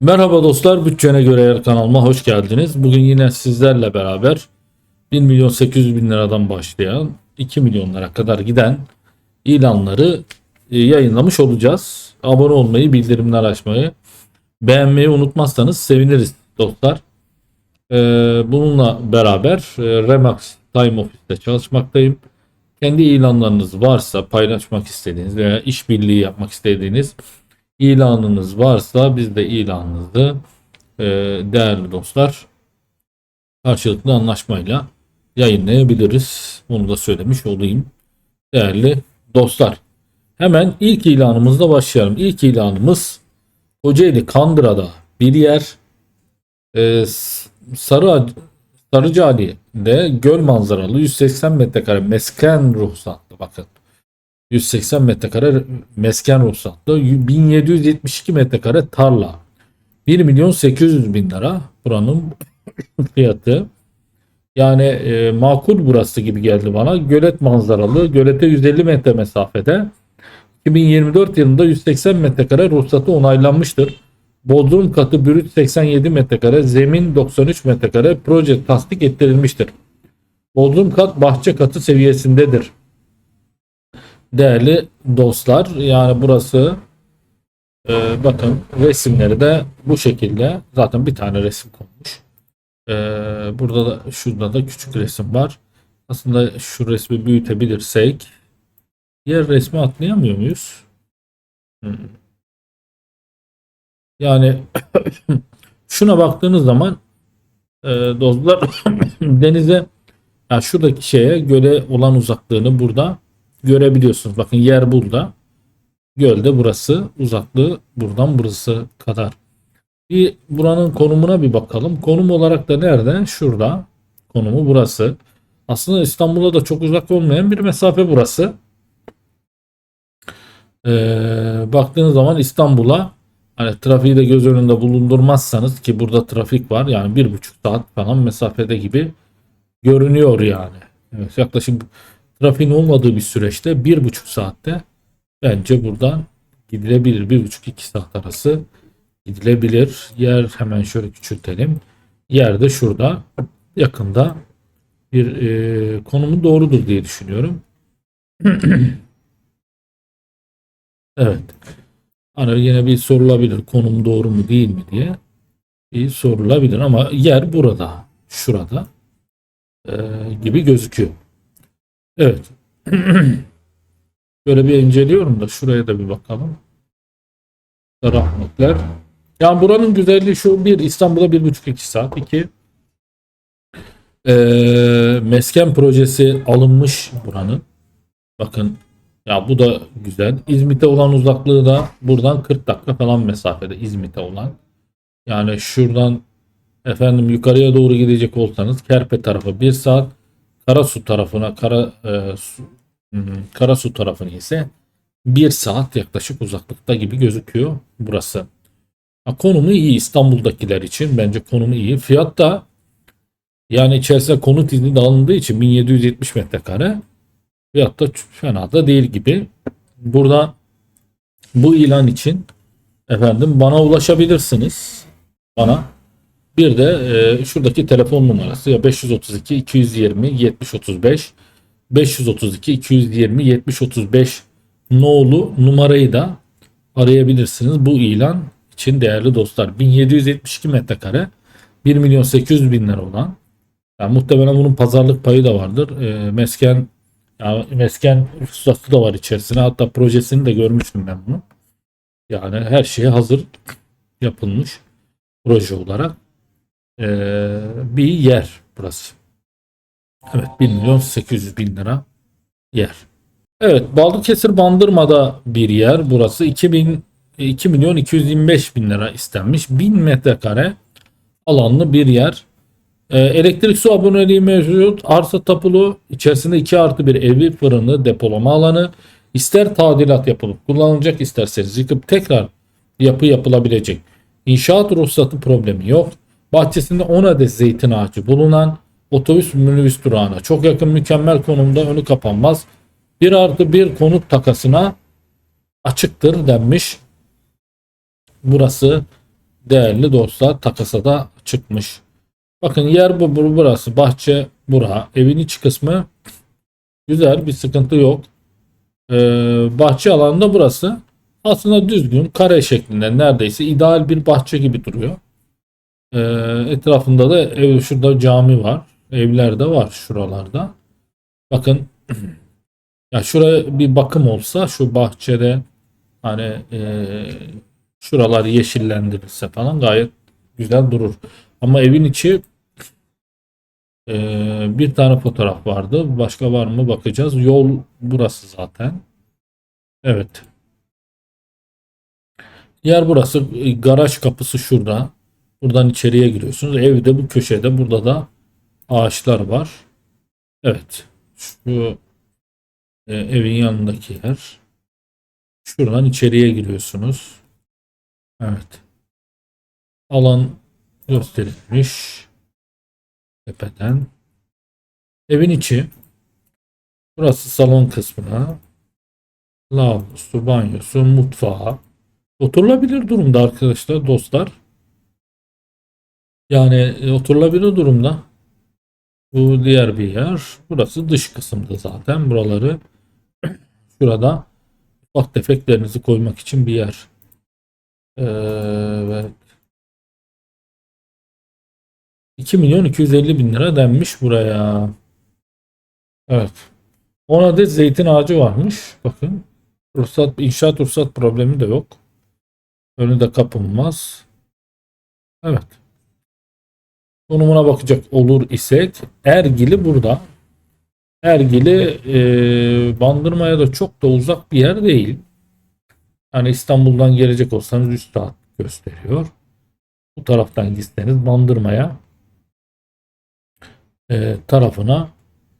Merhaba dostlar, Bütçene Göre Yer kanalıma hoş geldiniz. Bugün yine sizlerle beraber 1 milyon 800 bin liradan başlayan 2 milyonlara kadar giden ilanları e, yayınlamış olacağız. Abone olmayı, bildirimler açmayı, beğenmeyi unutmazsanız seviniriz dostlar. E, Bununla beraber e, Remax Time Office'te çalışmaktayım. Kendi ilanlarınız varsa paylaşmak istediğiniz veya işbirliği yapmak istediğiniz ilanınız varsa biz de ilanınızı e, değerli dostlar karşılıklı anlaşmayla yayınlayabiliriz. Bunu da söylemiş olayım. Değerli dostlar. Hemen ilk ilanımızla başlayalım. İlk ilanımız Kocaeli Kandıra'da bir yer e, Sarı Sarıcali'de göl manzaralı 180 metrekare mesken ruhsatlı bakın. 180 metrekare mesken ruhsatlı 1772 metrekare tarla. 1 milyon 800 bin lira buranın fiyatı. Yani e, makul burası gibi geldi bana. Gölet manzaralı gölete 150 metre mesafede. 2024 yılında 180 metrekare ruhsatı onaylanmıştır. Bodrum katı brüt 87 metrekare, zemin 93 metrekare proje tasdik ettirilmiştir. Bodrum kat bahçe katı seviyesindedir değerli dostlar. Yani burası e, bakın resimleri de bu şekilde. Zaten bir tane resim konmuş. E, burada da şurada da küçük resim var. Aslında şu resmi büyütebilirsek diğer resmi atlayamıyor muyuz? Yani şuna baktığınız zaman e, dostlar denize yani şuradaki şeye göle olan uzaklığını burada görebiliyorsunuz. Bakın yer burada. Gölde burası. Uzaklığı buradan burası kadar. Bir buranın konumuna bir bakalım. Konum olarak da nerede? Şurada. Konumu burası. Aslında İstanbul'a da çok uzak olmayan bir mesafe burası. Ee, baktığınız zaman İstanbul'a hani trafiği de göz önünde bulundurmazsanız ki burada trafik var yani bir buçuk saat falan mesafede gibi görünüyor yani. Evet, yaklaşık trafiğin olmadığı bir süreçte bir buçuk saatte bence buradan gidilebilir. Bir buçuk iki saat arası gidilebilir. Yer hemen şöyle küçültelim. Yer de şurada yakında bir e, konumu doğrudur diye düşünüyorum. evet. Hani yine bir sorulabilir konum doğru mu değil mi diye bir sorulabilir ama yer burada şurada e, gibi gözüküyor. Evet. Böyle bir inceliyorum da şuraya da bir bakalım. Rahmetler. Yani buranın güzelliği şu bir İstanbul'a bir buçuk iki saat. iki eee, mesken projesi alınmış buranın. Bakın ya bu da güzel. İzmit'e olan uzaklığı da buradan 40 dakika falan mesafede İzmit'e olan. Yani şuradan efendim yukarıya doğru gidecek olsanız Kerpe tarafı 1 saat, Karasu tarafına Kara e, su, Karasu tarafını ise 1 saat yaklaşık uzaklıkta gibi gözüküyor burası. Ha, konumu iyi İstanbul'dakiler için bence konumu iyi. Fiyat da yani içerisinde konut izni de alındığı için 1770 metrekare fiyat da fena da değil gibi. Burada bu ilan için efendim bana ulaşabilirsiniz. Bana bir de e, şuradaki telefon numarası ya 532 220 70 35 532 220 70 35 nolu numarayı da arayabilirsiniz. Bu ilan için değerli dostlar 1772 metrekare 1 milyon 800 bin lira olan yani muhtemelen bunun pazarlık payı da vardır. E, mesken yani mesken ruhsatı da var içerisine. Hatta projesini de görmüştüm ben bunu. Yani her şeye hazır yapılmış proje olarak ee, bir yer burası. Evet 1 milyon 800 bin lira yer. Evet Balıkesir Bandırma'da bir yer burası 2000 2 milyon 225 bin lira istenmiş. 1000 metrekare alanlı bir yer. Ee, elektrik su aboneliği mevcut. Arsa tapulu. içerisinde 2 artı bir evi, fırını, depolama alanı. İster tadilat yapılıp kullanılacak isterseniz yıkıp tekrar yapı yapılabilecek. İnşaat ruhsatı problemi yok. Bahçesinde 10 adet zeytin ağacı bulunan otobüs minibüs durağına çok yakın mükemmel konumda önü kapanmaz. 1 artı 1 konut takasına açıktır denmiş. Burası değerli dostlar takasa da çıkmış. Bakın yer bu bu- burası bahçe bura evin iç kısmı güzel bir sıkıntı yok. Ee, bahçe alanında burası aslında düzgün kare şeklinde neredeyse ideal bir bahçe gibi duruyor. Ee, etrafında da ev şurada cami var. Evler de var şuralarda. Bakın ya şuraya bir bakım olsa şu bahçede hani eee, şuralar yeşillendirilse falan gayet güzel durur. Ama evin içi eee, bir tane fotoğraf vardı. Başka var mı bakacağız. Yol burası zaten. Evet. Yer burası. E, Garaj kapısı şurada. Buradan içeriye giriyorsunuz. Evde bu köşede. Burada da ağaçlar var. Evet. Şu e, evin yanındaki yer. Şuradan içeriye giriyorsunuz. Evet. Alan gösterilmiş. Tepeden. Evin içi. Burası salon kısmına. Lavabosu, banyosu, mutfağı. Oturulabilir durumda arkadaşlar, dostlar. Yani e, oturulabilir durumda. Bu diğer bir yer. Burası dış kısımda zaten. Buraları şurada ufak tefeklerinizi koymak için bir yer. Ee, Evet. 2 milyon 250 bin lira denmiş buraya. Evet. 10 adet zeytin ağacı varmış. Bakın. Ruhsat, inşaat ruhsat problemi de yok. Önü de kapınmaz. Evet. Konumuna bakacak olur isek Ergili burada. Ergili e, Bandırma'ya da çok da uzak bir yer değil. Yani İstanbul'dan gelecek olsanız 3 saat gösteriyor. Bu taraftan gitseniz Bandırma'ya e, tarafına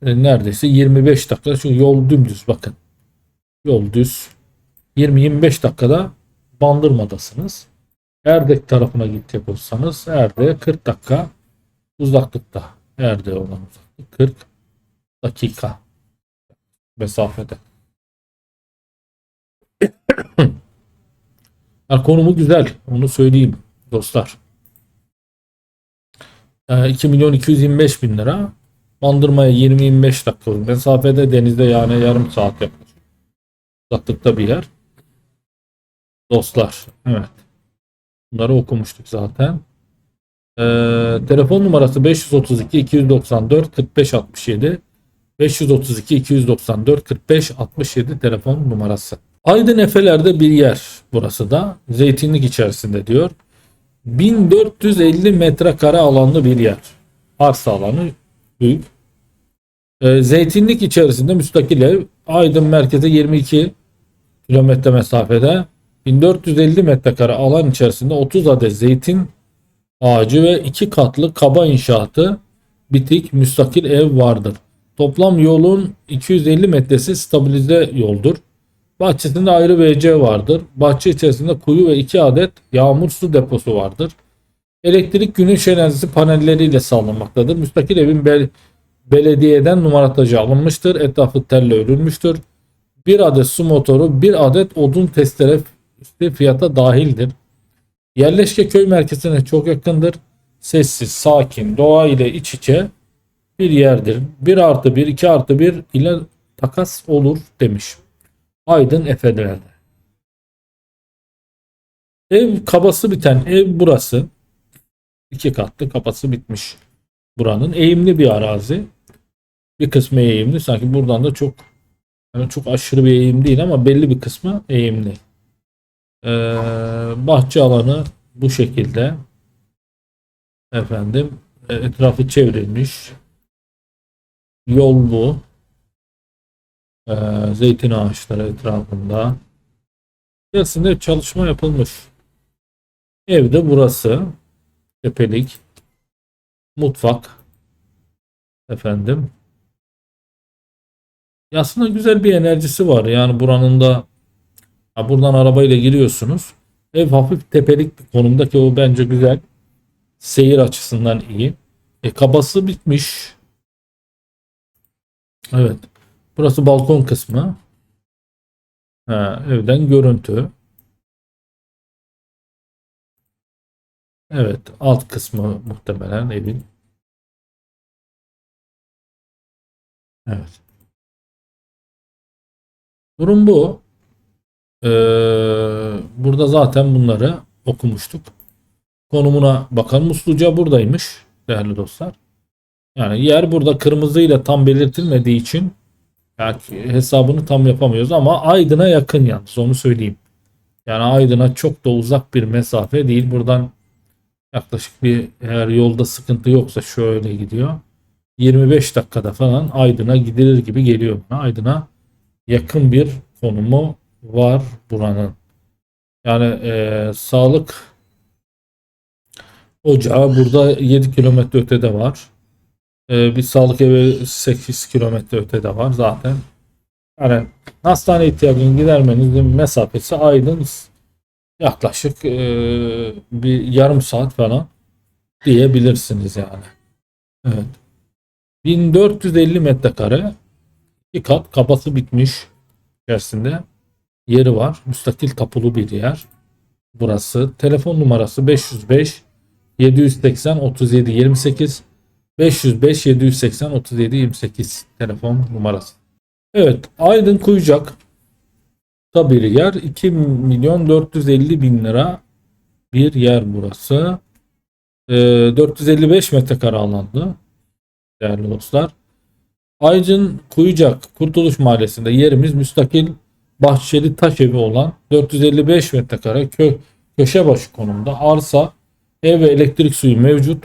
e, neredeyse 25 dakika. Şu yol dümdüz bakın. Yol düz. 20-25 dakikada Bandırma'dasınız. Erdek tarafına gidecek olsanız Erdek'e 40 dakika uzaklıkta. Erdek'e olan uzaklık 40 dakika mesafede. Yani konumu güzel. Onu söyleyeyim dostlar. Ee, 2 milyon 225 bin lira. Bandırmaya 20-25 dakika mesafede denizde yani yarım saat yaklaşık. Uzaklıkta bir yer. Dostlar. Evet. Bunları okumuştuk zaten. Ee, telefon numarası 532 294 45 67 532 294 45 67 telefon numarası. Aydın Efeler'de bir yer burası da. Zeytinlik içerisinde diyor. 1450 metrekare alanlı bir yer. Arsa alanı büyük. Ee, zeytinlik içerisinde müstakil ev. Aydın merkeze 22 kilometre mesafede 1450 metrekare alan içerisinde 30 adet zeytin ağacı ve iki katlı kaba inşaatı bitik müstakil ev vardır. Toplam yolun 250 metresi stabilize yoldur. Bahçesinde ayrı WC vardır. Bahçe içerisinde kuyu ve iki adet yağmur su deposu vardır. Elektrik güneş enerjisi panelleriyle sağlanmaktadır. Müstakil evin bel- belediyeden numaratacı alınmıştır. Etrafı telle örülmüştür. Bir adet su motoru, bir adet odun testere fiyata dahildir. Yerleşke köy merkezine çok yakındır. Sessiz, sakin, doğa ile iç içe bir yerdir. 1 artı 1, 2 artı 1 ile takas olur demiş. Aydın Efe'lerde. Ev kabası biten ev burası. İki katlı kapası bitmiş buranın. Eğimli bir arazi. Bir kısmı eğimli. Sanki buradan da çok yani çok aşırı bir eğim değil ama belli bir kısmı eğimli. Ee, bahçe alanı bu şekilde. Efendim e, etrafı çevrilmiş. Yol bu. Ee, zeytin ağaçları etrafında. İçerisinde çalışma yapılmış. Evde burası. Tepelik. Mutfak. Efendim. Aslında güzel bir enerjisi var. Yani buranın da ha buradan arabayla giriyorsunuz. Ev hafif tepelik bir konumdaki o bence güzel. Seyir açısından iyi. E kabası bitmiş. Evet. Burası balkon kısmı. Ha, evden görüntü. Evet, alt kısmı muhtemelen evin. Evet. Durum bu. Ee, burada zaten bunları okumuştuk. Konumuna bakalım. Musluca buradaymış değerli dostlar. Yani yer burada kırmızıyla tam belirtilmediği için yani hesabını tam yapamıyoruz ama Aydın'a yakın yalnız onu söyleyeyim. Yani Aydın'a çok da uzak bir mesafe değil. Buradan yaklaşık bir eğer yolda sıkıntı yoksa şöyle gidiyor. 25 dakikada falan Aydın'a gidilir gibi geliyor. Aydın'a yakın bir konumu var buranın. Yani e, sağlık ocağı burada 7 kilometre ötede var. E, bir sağlık evi 8 kilometre ötede var zaten. Yani hastane ihtiyacını gidermenizin mesafesi Aydın yaklaşık e, bir yarım saat falan diyebilirsiniz yani. Evet. 1450 metrekare iki kat kapası bitmiş içerisinde yeri var. Müstakil kapılı bir yer. Burası. Telefon numarası 505 780 37 28 505 780 37 28 telefon numarası. Evet Aydın Kuyucak da bir yer 2 milyon 450 bin lira bir yer burası. Ee, 455 metrekare alanlı değerli dostlar. Aydın Kuyucak Kurtuluş Mahallesi'nde yerimiz müstakil bahçeli taş evi olan 455 metrekare kö köşe başı konumda arsa, ev ve elektrik suyu mevcut.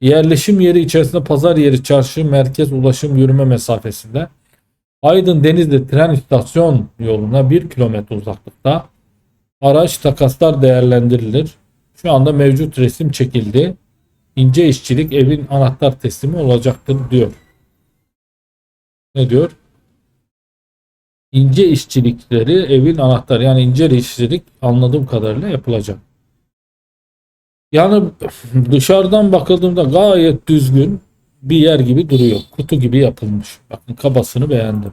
Yerleşim yeri içerisinde pazar yeri, çarşı, merkez ulaşım yürüme mesafesinde. Aydın Denizli tren istasyon yoluna 1 kilometre uzaklıkta. Araç takaslar değerlendirilir. Şu anda mevcut resim çekildi. İnce işçilik evin anahtar teslimi olacaktır diyor. Ne diyor? İnce işçilikleri evin anahtarı yani ince işçilik anladığım kadarıyla yapılacak. Yani dışarıdan bakıldığımda gayet düzgün bir yer gibi duruyor. Kutu gibi yapılmış. Bakın kabasını beğendim.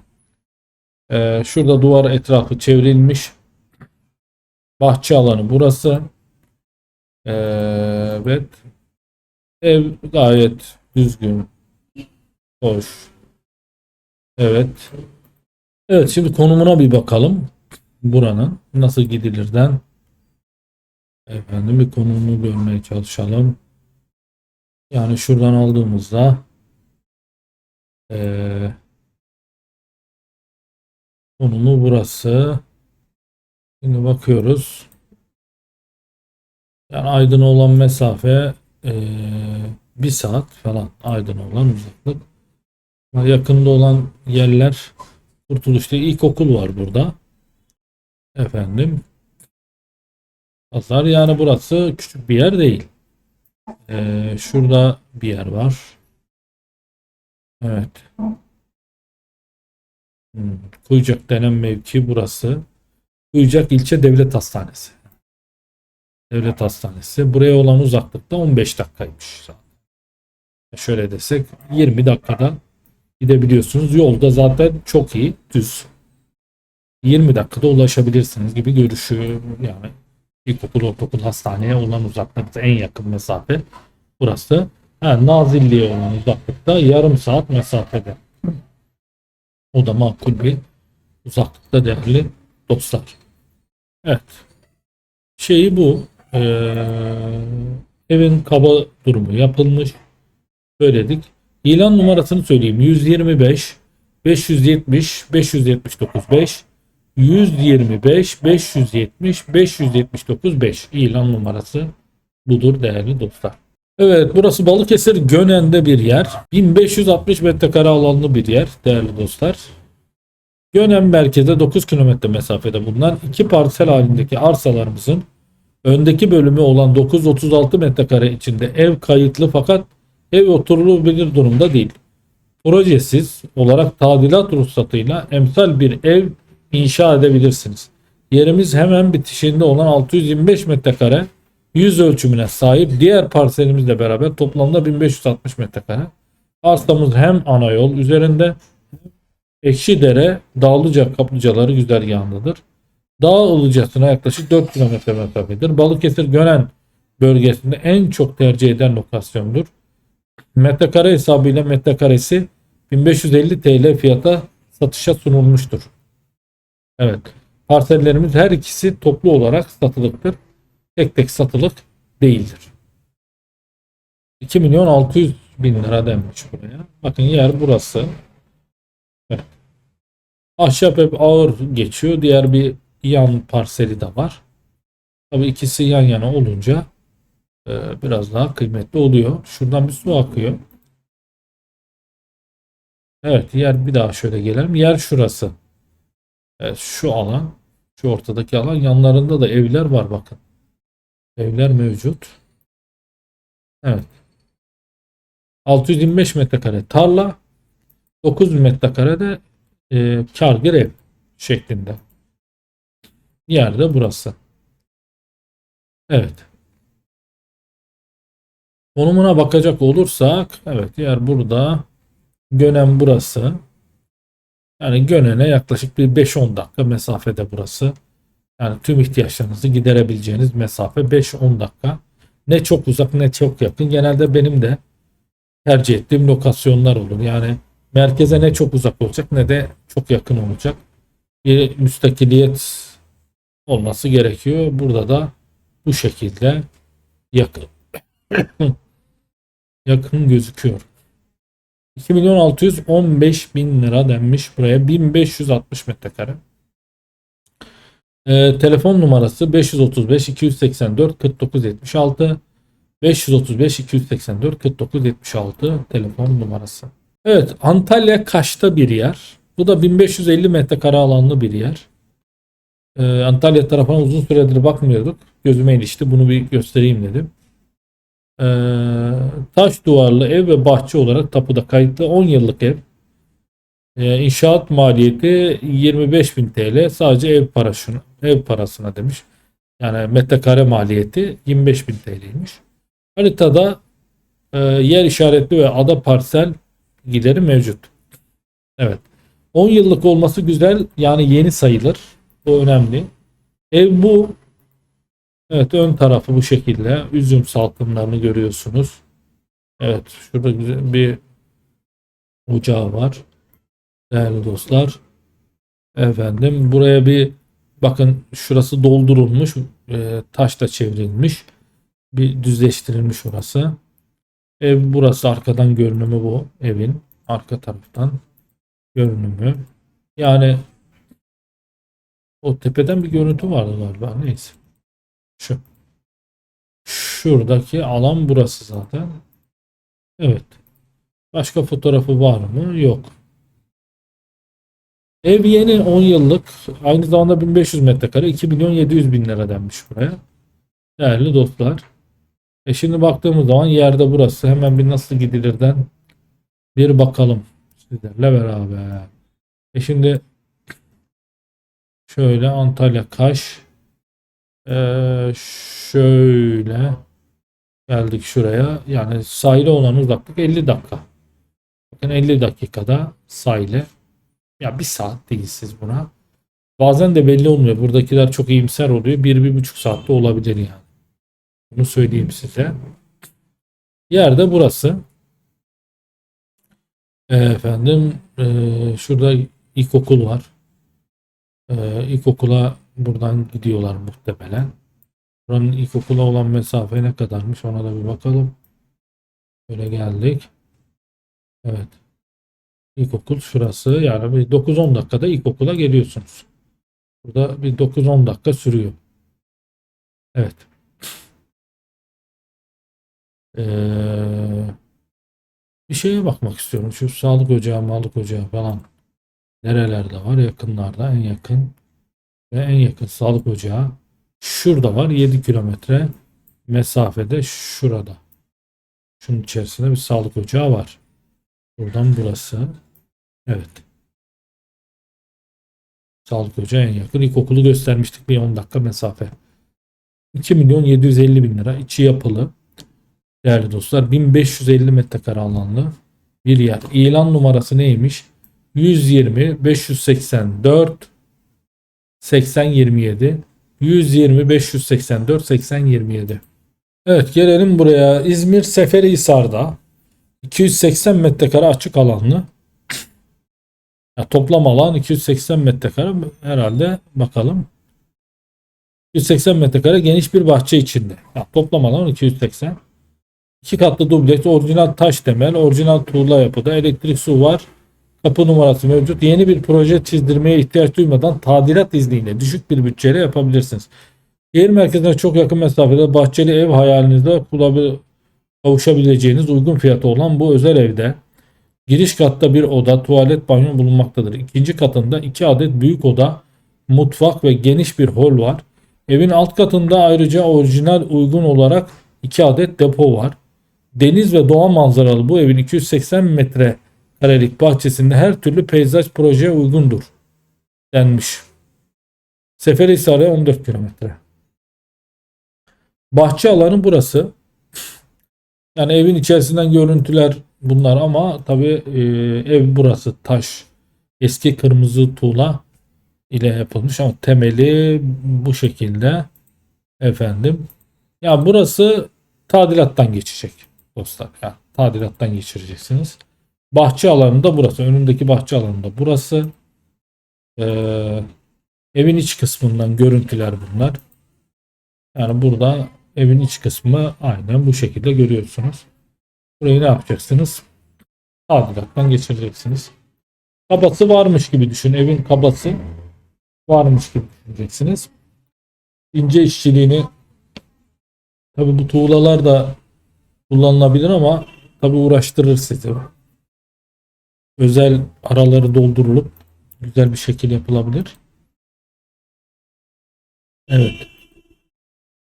Ee, şurada duvar etrafı çevrilmiş. Bahçe alanı burası. Ee, evet. Ev gayet düzgün. Hoş. Evet. Evet şimdi konumuna bir bakalım. Buranın nasıl gidilirden efendim bir konumunu görmeye çalışalım. Yani şuradan aldığımızda ee, konumu burası. Şimdi bakıyoruz. Yani Aydın olan mesafe ee, bir saat falan Aydın olan uzaklık. Yakında olan yerler Kurtuluş'ta ilkokul var burada. Efendim. Pazar yani burası küçük bir yer değil. Ee, şurada bir yer var. Evet. Hmm. Kuyucak denen mevki burası. Kuyucak ilçe devlet hastanesi. Devlet hastanesi. Buraya olan uzaklıkta 15 dakikaymış. Şöyle desek 20 dakikada gidebiliyorsunuz. Yolda zaten çok iyi düz. 20 dakikada ulaşabilirsiniz gibi görüşü yani ilkokul, ortaokul, hastaneye olan uzaklıkta en yakın mesafe burası. Ha, Nazilli'ye olan uzaklıkta yarım saat mesafede. O da makul bir uzaklıkta değerli dostlar. Evet. Şeyi bu. Ee, evin kaba durumu yapılmış. Söyledik. İlan numarasını söyleyeyim. 125 570 579 5 125 570 579 5 ilan numarası budur değerli dostlar. Evet burası Balıkesir Gönen'de bir yer. 1560 metrekare alanlı bir yer değerli dostlar. Gönen merkeze 9 kilometre mesafede bulunan iki parsel halindeki arsalarımızın öndeki bölümü olan 936 metrekare içinde ev kayıtlı fakat ev oturulabilir durumda değil. Projesiz olarak tadilat ruhsatıyla emsal bir ev inşa edebilirsiniz. Yerimiz hemen bitişinde olan 625 metrekare yüz ölçümüne sahip diğer parselimizle beraber toplamda 1560 metrekare. Arsamız hem ana yol üzerinde Ekşidere Dağlıca kaplıcaları güzergahındadır. Dağ Ilıcası'na yaklaşık 4 kilometre mesafedir. Balıkesir Gönen bölgesinde en çok tercih eden lokasyondur. Metrekare hesabıyla metrekaresi 1550 TL fiyata satışa sunulmuştur. Evet. Parsellerimiz her ikisi toplu olarak satılıktır. Tek tek satılık değildir. 2 milyon 600 bin lira denmiş buraya. Bakın yer burası. Evet. Ahşap hep ağır geçiyor. Diğer bir yan parseli de var. Tabii ikisi yan yana olunca e, biraz daha kıymetli oluyor. Şuradan bir su akıyor. Evet yer bir daha şöyle gelelim. Yer şurası. Evet, şu alan. Şu ortadaki alan. Yanlarında da evler var bakın. Evler mevcut. Evet. 625 metrekare tarla. 9 metrekare de e, kargır ev şeklinde. Yerde burası. Evet. Konumuna bakacak olursak evet yer burada. Gönen burası. Yani Gönen'e yaklaşık bir 5-10 dakika mesafede burası. Yani tüm ihtiyaçlarınızı giderebileceğiniz mesafe 5-10 dakika. Ne çok uzak ne çok yakın. Genelde benim de tercih ettiğim lokasyonlar olur. Yani merkeze ne çok uzak olacak ne de çok yakın olacak. Bir müstakiliyet olması gerekiyor. Burada da bu şekilde yakın yakın gözüküyor. 2 milyon 615 bin lira denmiş buraya. 1560 metrekare. Ee, telefon numarası 535 284 49 76 535 284 49 76 telefon numarası. Evet Antalya Kaş'ta bir yer. Bu da 1550 metrekare alanlı bir yer. Ee, Antalya tarafına uzun süredir bakmıyorduk. Gözüme ilişti. Bunu bir göstereyim dedim. Ee, taş duvarlı ev ve bahçe olarak tapuda kayıtlı 10 yıllık ev. Ee, inşaat maliyeti 25.000 TL. Sadece ev parasına, ev parasına demiş. Yani metrekare maliyeti 25.000 TL'ymiş. Haritada e, yer işaretli ve ada parsel gideri mevcut. Evet. 10 yıllık olması güzel. Yani yeni sayılır. O önemli. Ev bu. Evet ön tarafı bu şekilde. Üzüm salkımlarını görüyorsunuz. Evet şurada güzel bir ocağı var. Değerli dostlar. Efendim buraya bir bakın şurası doldurulmuş. E, taşla çevrilmiş. Bir düzleştirilmiş orası. Ev burası arkadan görünümü bu evin. Arka taraftan görünümü. Yani o tepeden bir görüntü vardı galiba. Neyse. Şu. Şuradaki alan burası zaten. Evet. Başka fotoğrafı var mı? Yok. Ev yeni 10 yıllık. Aynı zamanda 1500 metrekare. 2 milyon 700 bin lira denmiş buraya. Değerli dostlar. E şimdi baktığımız zaman yerde burası. Hemen bir nasıl gidilirden bir bakalım sizlerle beraber. E şimdi şöyle Antalya Kaş ee, şöyle geldik şuraya. Yani sahile olan uzaklık 50 dakika. Bakın 50 dakikada sahile. Ya bir saat değil siz buna. Bazen de belli olmuyor. Buradakiler çok iyimser oluyor. Bir, bir buçuk saatte olabilir yani. Bunu söyleyeyim size. Yerde burası. Ee, efendim e, şurada ilkokul var. Ee, ilkokula buradan gidiyorlar muhtemelen. Buranın ilkokula olan mesafe ne kadarmış ona da bir bakalım. Böyle geldik. Evet. İlkokul şurası. Yani bir 9-10 dakikada ilkokula geliyorsunuz. Burada bir 9-10 dakika sürüyor. Evet. Ee, bir şeye bakmak istiyorum. Şu sağlık ocağı, malık ocağı falan. Nerelerde var? Yakınlarda. En yakın ve en yakın sağlık ocağı şurada var. 7 kilometre mesafede şurada. Şunun içerisinde bir sağlık ocağı var. Buradan burası. Evet. Sağlık ocağı en yakın. İlkokulu göstermiştik bir 10 dakika mesafe. 2 milyon 750 bin lira. içi yapılı. Değerli dostlar 1550 metrekare alanlı bir yer. İlan numarası neymiş? 120 584 80 27 120 584 80 27 Evet gelelim buraya. İzmir Seferihisar'da 280 metrekare açık alanlı. Ya toplam alan 280 metrekare herhalde bakalım. 280 metrekare geniş bir bahçe içinde. Ya toplam alan 280. İki katlı dubleks, orijinal taş temel, orijinal tuğla yapıda, elektrik su var. Kapı numarası mevcut. Yeni bir proje çizdirmeye ihtiyaç duymadan tadilat izniyle düşük bir bütçeyle yapabilirsiniz. Şehir merkezine çok yakın mesafede bahçeli ev hayalinizde kavuşabileceğiniz uygun fiyatı olan bu özel evde giriş katta bir oda, tuvalet, banyo bulunmaktadır. İkinci katında iki adet büyük oda, mutfak ve geniş bir hol var. Evin alt katında ayrıca orijinal uygun olarak iki adet depo var. Deniz ve doğa manzaralı bu evin 280 metre karelik bahçesinde her türlü peyzaj projeye uygundur denmiş. Seferihisar'a 14 kilometre. Bahçe alanı burası. Yani evin içerisinden görüntüler bunlar ama tabi ev burası taş. Eski kırmızı tuğla ile yapılmış ama temeli bu şekilde efendim. Ya burası tadilattan geçecek dostlar. Ya tadilattan geçireceksiniz. Bahçe alanında burası. Önündeki bahçe alanında burası. Ee, evin iç kısmından görüntüler bunlar. Yani burada evin iç kısmı aynen bu şekilde görüyorsunuz. Burayı ne yapacaksınız? Tadilattan geçireceksiniz. Kabası varmış gibi düşün. Evin kabası varmış gibi düşüneceksiniz. İnce işçiliğini tabi bu tuğlalar da kullanılabilir ama tabi uğraştırır sizi. Özel araları doldurulup güzel bir şekil yapılabilir. Evet.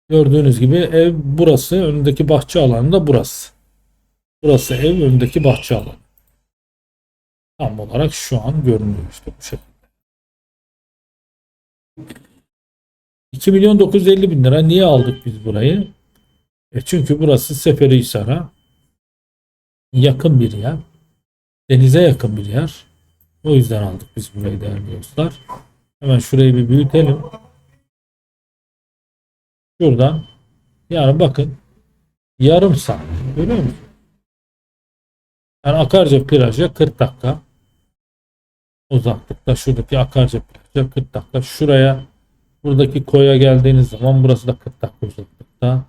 Gördüğünüz gibi ev burası. Önündeki bahçe alanı da burası. Burası ev, önündeki bahçe alanı. Tam olarak şu an görünüyor işte bu şekilde. 2 milyon 950 bin lira. Niye aldık biz burayı? E çünkü burası Seferihisar'a yakın bir yer. Denize yakın bir yer. O yüzden aldık biz burayı değerli dostlar. Hemen şurayı bir büyütelim. Şuradan yani bakın yarım saat. Görüyor musun? Yani Akarca plaja 40 dakika uzaklıkta şuradaki Akarca plaja 40 dakika. Şuraya buradaki koya geldiğiniz zaman burası da 40 dakika uzaklıkta.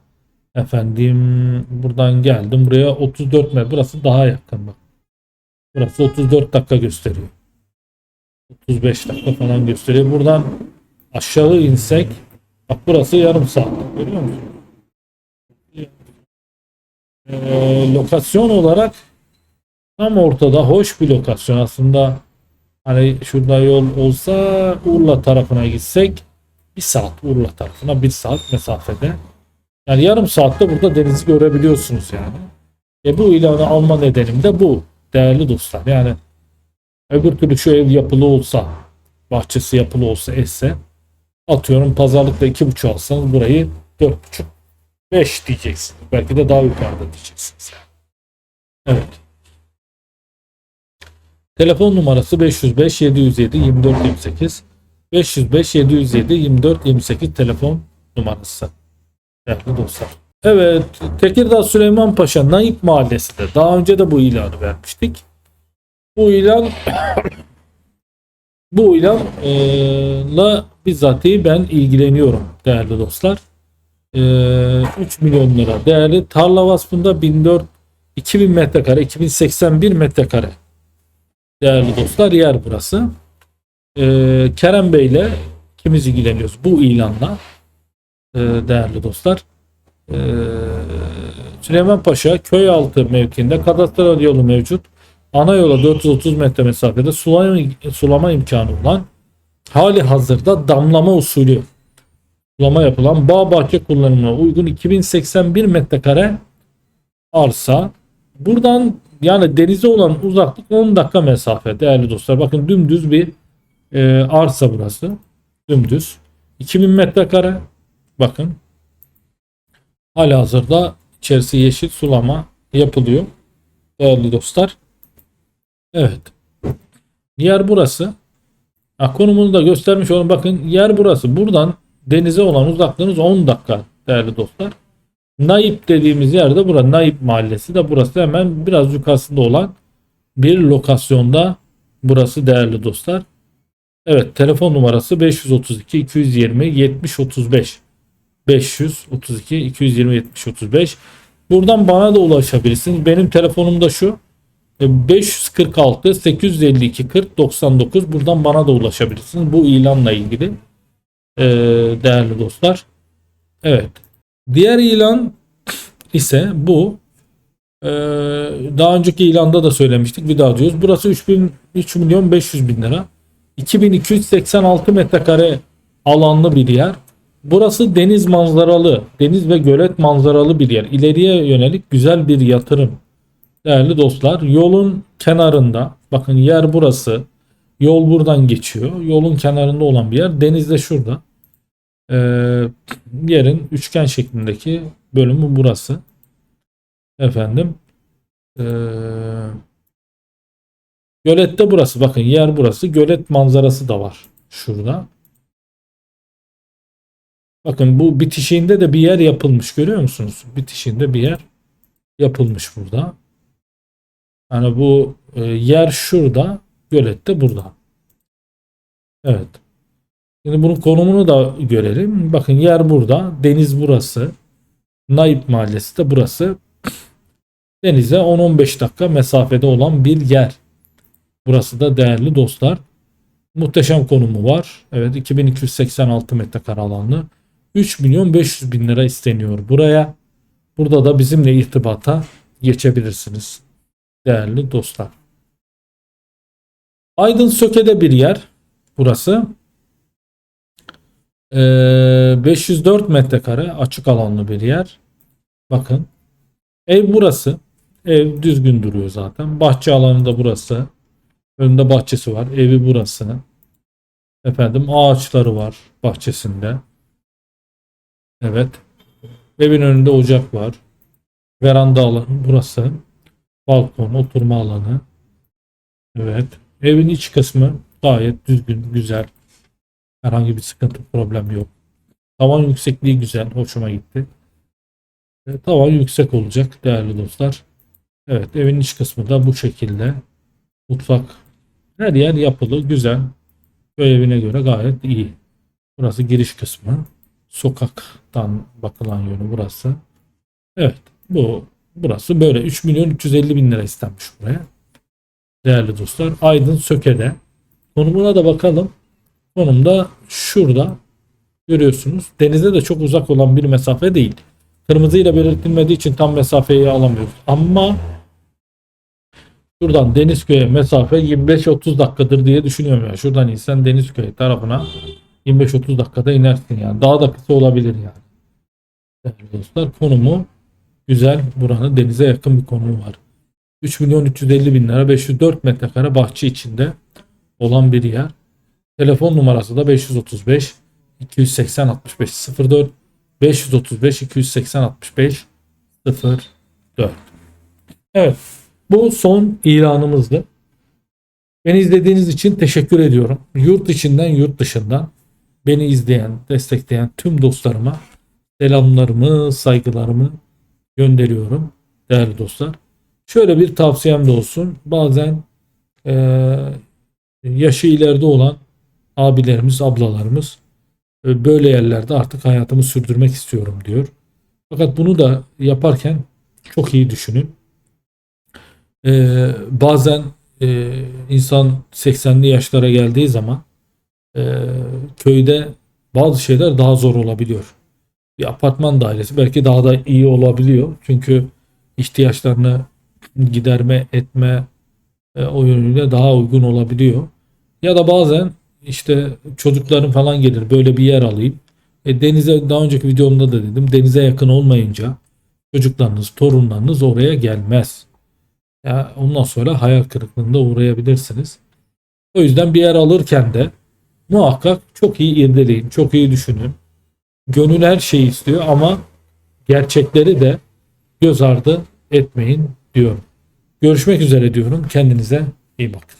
Efendim buradan geldim buraya 34 metre. Burası daha yakın bak. Burası 34 dakika gösteriyor. 35 dakika falan gösteriyor. Buradan aşağı insek bak burası yarım saat. Görüyor musun? Ee, lokasyon olarak tam ortada hoş bir lokasyon aslında. Hani şurada yol olsa Urla tarafına gitsek bir saat Urla tarafına bir saat mesafede. Yani yarım saatte burada denizi görebiliyorsunuz yani. E bu ilanı alma nedenim de bu değerli dostlar. Yani öbür türlü şu ev yapılı olsa, bahçesi yapılı olsa esse atıyorum pazarlıkta iki buçuk alsanız burayı dört buçuk beş diyeceksiniz. Belki de daha yukarıda diyeceksiniz. Evet. Telefon numarası 505 707 24 28 505 707 24 28 telefon numarası. Değerli dostlar. Evet, Tekirdağ Süleyman Paşa Naip Mahallesi'nde daha önce de bu ilanı vermiştik. Bu ilan bu ilanla bizzatihi ben ilgileniyorum değerli dostlar. Ee, 3 milyon lira değerli tarla vasfında 1400 2000 metrekare 2081 metrekare değerli dostlar yer burası. Ee, Kerem Bey ile ikimiz ilgileniyoruz bu ilanla ee, değerli dostlar. Ee, Süleyman Paşa köy altı mevkiinde kadastral yolu mevcut. Ana yola 430 metre mesafede sulama, sulama imkanı olan hali hazırda damlama usulü sulama yapılan bağ bahçe kullanımına uygun 2081 metrekare arsa. Buradan yani denize olan uzaklık 10 dakika mesafe değerli dostlar. Bakın dümdüz bir e, arsa burası. Dümdüz. 2000 metrekare. Bakın Hala hazırda içerisi yeşil sulama yapılıyor. Değerli dostlar. Evet. Yer burası. Ha, konumunu da göstermiş olun. Bakın yer burası. Buradan denize olan uzaklığınız 10 dakika değerli dostlar. Naip dediğimiz yerde burası. Naip mahallesi de burası hemen biraz yukarısında olan bir lokasyonda burası değerli dostlar. Evet telefon numarası 532 220 70 35 532 220 70 35 Buradan bana da ulaşabilirsiniz. Benim telefonum da şu. E, 546 852 40 99 buradan bana da ulaşabilirsiniz. Bu ilanla ilgili e, değerli dostlar. Evet. Diğer ilan ise bu. Ee, daha önceki ilanda da söylemiştik. Bir daha diyoruz. Burası 3000 3 milyon 500 bin lira. 2286 metrekare alanlı bir yer. Burası deniz manzaralı, deniz ve gölet manzaralı bir yer. İleriye yönelik güzel bir yatırım. Değerli dostlar, yolun kenarında, bakın yer burası. Yol buradan geçiyor. Yolun kenarında olan bir yer. Deniz de şurada. Ee, yerin üçgen şeklindeki bölümü burası. Efendim. Ee, gölette burası. Bakın yer burası. Gölet manzarası da var. Şurada. Bakın bu bitişiğinde de bir yer yapılmış. Görüyor musunuz? Bitişiğinde bir yer yapılmış burada. Yani bu e, yer şurada. Gölet de burada. Evet. Şimdi bunun konumunu da görelim. Bakın yer burada. Deniz burası. Naip Mahallesi de burası. Denize 10-15 dakika mesafede olan bir yer. Burası da değerli dostlar. Muhteşem konumu var. Evet 2286 metrekare alanlı. 3 milyon 500 bin lira isteniyor buraya. Burada da bizimle irtibata geçebilirsiniz. Değerli dostlar. Aydın Söke'de bir yer. Burası. Ee, 504 metrekare açık alanlı bir yer. Bakın. Ev burası. Ev düzgün duruyor zaten. Bahçe alanı da burası. Önünde bahçesi var. Evi burası. Efendim ağaçları var bahçesinde. Evet. Evin önünde ocak var. Veranda alanı burası. Balkon, oturma alanı. Evet. Evin iç kısmı gayet düzgün, güzel. Herhangi bir sıkıntı, problem yok. Tavan yüksekliği güzel, hoşuma gitti. E, tavan yüksek olacak değerli dostlar. Evet, evin iç kısmı da bu şekilde. Mutfak, her yer yapılı, güzel. Köy evine göre gayet iyi. Burası giriş kısmı. Sokaktan bakılan yönü burası. Evet, bu burası böyle 3 milyon 350 bin lira istenmiş buraya. Değerli dostlar, Aydın Söke'de. Konumuna da bakalım. Konum da şurada. Görüyorsunuz. Denize de çok uzak olan bir mesafe değil. Kırmızı ile belirtilmediği için tam mesafeyi alamıyoruz. Ama şuradan Denizköy'e mesafe 25-30 dakikadır diye düşünüyorum. Yani. Şuradan insan Denizköy tarafına 25-30 dakikada inersin yani. Daha da kısa olabilir yani. Değerli dostlar konumu güzel. Buranın denize yakın bir konumu var. 3 milyon 350 bin lira 504 metrekare bahçe içinde olan bir yer. Telefon numarası da 535 280 65 04 535 280 65 04. Evet. Bu son ilanımızdı. Beni izlediğiniz için teşekkür ediyorum. Yurt içinden yurt dışından beni izleyen, destekleyen tüm dostlarıma selamlarımı, saygılarımı gönderiyorum değerli dostlar. Şöyle bir tavsiyem de olsun. Bazen eee yaşı ileride olan abilerimiz, ablalarımız e, böyle yerlerde artık hayatımı sürdürmek istiyorum diyor. Fakat bunu da yaparken çok iyi düşünün. Ee, bazen e, insan 80'li yaşlara geldiği zaman e, köyde bazı şeyler daha zor olabiliyor. Bir apartman dairesi belki daha da iyi olabiliyor. Çünkü ihtiyaçlarını giderme etme e, o yönüyle daha uygun olabiliyor. Ya da bazen işte çocukların falan gelir böyle bir yer alayım. E, denize daha önceki videomda da dedim denize yakın olmayınca çocuklarınız, torunlarınız oraya gelmez. Ya ondan sonra hayal kırıklığında uğrayabilirsiniz. O yüzden bir yer alırken de muhakkak çok iyi irdeleyin, çok iyi düşünün. Gönül her şeyi istiyor ama gerçekleri de göz ardı etmeyin diyorum. Görüşmek üzere diyorum. Kendinize iyi bakın.